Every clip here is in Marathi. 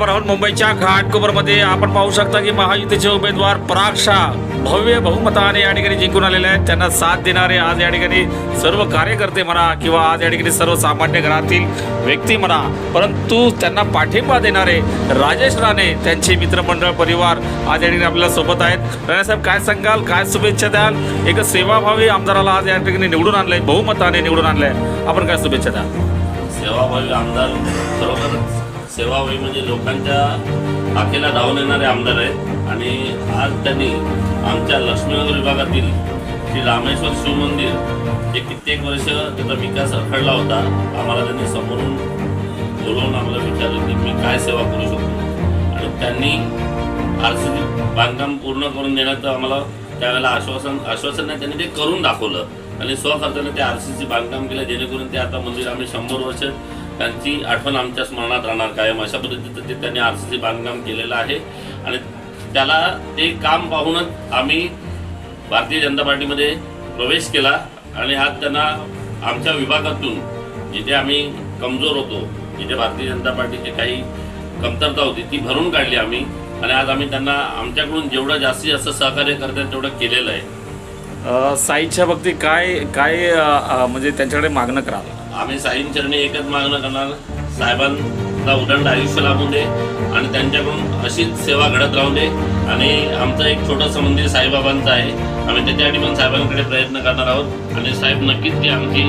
बरोबर आहोत. मुंबईच्या घाटकोपरमध्ये आपण पाहू शकता की महायुतीचे उमेदवार पराग शाह भव्य बहुमताने या ठिकाणी जिंकून आलेले आहेत. त्यांना साथ देणारे आज या ठिकाणी सर्व कार्यकर्ते म्हणा किंवा आज या ठिकाणी सर्वसामान्य घरातील व्यक्ती म्हणा परंतु त्यांना पाठिंबा देणारे राजेश राणे त्यांचे मित्रमंडळ परिवार आज या ठिकाणी आपल्याला सोबत आहेत. राणेसाहेब काय सांगाल? काय शुभेच्छा द्याल? एक सेवाभावी आमदाराला आज या ठिकाणी निवडून आणलंय बहुमताने निवडून आणलंय. आपण काय शुभेच्छा द्याल? सेवाभावी आमदार खरोखर सेवाभावी म्हणजे लोकांच्या हाकेला धावून येणारे आमदार आहेत. आणि आज त्यांनी आमच्या लक्ष्मीनगर विभागातील श्री रामेश्वर शिवमंदिर जे कित्येक वर्ष त्याचा विकास रखडला होता आम्हाला त्यांनी समोरून बोलवून आम्हाला विचारलं की मी काय सेवा करू शकतो. आणि त्यांनी आर सी बांधकाम पूर्ण करून देण्याचं आम्हाला त्यावेळेला आश्वासन आश्वासन नाही त्यांनी ते करून दाखवलं. आणि स्वखर्चाने ते आर बांधकाम केलं जेणेकरून ते आता मंदिर आम्ही शंभर वर्ष त्यांची आठवण आमच्या स्मरणात राहणार कायम. अशा पद्धतीचं ते त्यांनी आर सी सी बांधकाम केलेलं आहे. आणि त्याला ते काम पाहूनच आम्ही भारतीय जनता पार्टीमध्ये प्रवेश केला. आणि आज त्यांना आमच्या विभागातून जिथे आम्ही कमजोर होतो जिथे भारतीय जनता पार्टीची काही कमतरता होती ती भरून काढली आम्ही. आणि आज आम्ही त्यांना आमच्याकडून जेवढं जास्तीत जास्त सहकार्य करतात तेवढं केलेलं आहे. साईच्या बाबतीत काय काय म्हणजे त्यांच्याकडे मागणं करावं? आम्ही साईन चरणी एकच मागणं करणार. साहेबांना उदंड आयुष्य लाभून दे आणि त्यांच्याकडून अशीच सेवा घडत राहू दे. आणि आमचं एक छोटंसं मंदिर साईबाबांचं आहे. आम्ही त्याच्यासाठी पण साहेबांकडे प्रयत्न करणार आहोत. आणि साहेब नक्कीच ती आमची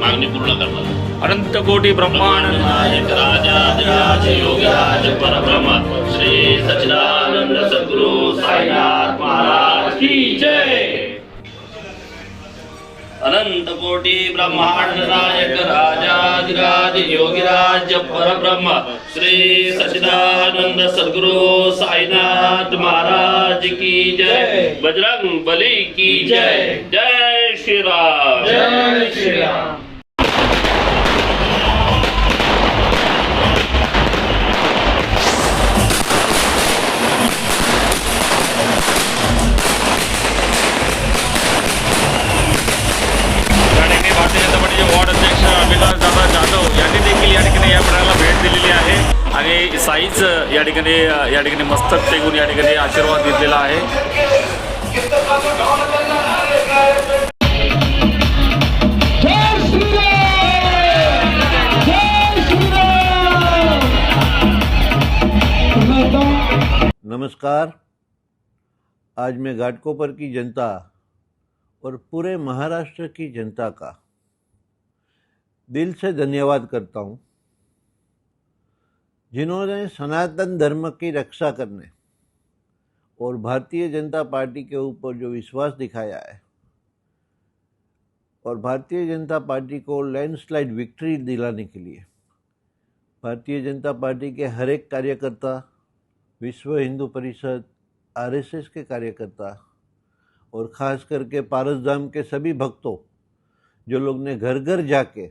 मागणी पूर्ण करणार. अनंत कोटी ब्रह्मांड. नायक राजाधिराज योगीराज परब्रह्म. श्री सच्चिदानंद सद्गुरु साईनाथ महाराज की जय. अनंत कोटी ब्रह्मांड नायक राजाधिराज योगीराज परब्रह्म श्री सचिदानंद सद्गुरु साईनाथ महाराज की जय। बजरंग बली की जय। जय श्री राम जय श्री राम साईच या ठिकाणी या ठिकाणी मस्तक टेकून या ठिकाणी आशीर्वाद घेतलेला आहे. जय श्रीराम! नमस्कार। आज मैं घाटकोपर की जनता और पूरे महाराष्ट्र की जनता का दिल से धन्यवाद करता हूँ। जिन्होंने सनातन धर्म की रक्षा करने और भारतीय जनता पार्टी के ऊपर जो विश्वास दिखाया है और भारतीय जनता पार्टी को लैंडस्लाइड विक्ट्री दिलाने के लिए, भारतीय जनता पार्टी के हर एक कार्यकर्ता, विश्व हिंदू परिषद, आरएसएस के कार्यकर्ता और ख़ास करके पारसधाम के सभी भक्तों, जो लोग ने घर घर जाके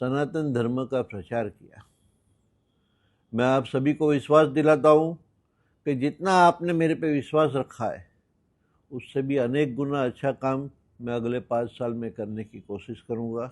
सनातन धर्म का प्रचार किया। मैं आप सभी को विश्वास दिलाता हूँ कि जितना आपने मेरे पे विश्वास रखा है, उससे भी अनेक गुना अच्छा काम मैं अगले पाँच साल में करने की कोशिश करूँगा।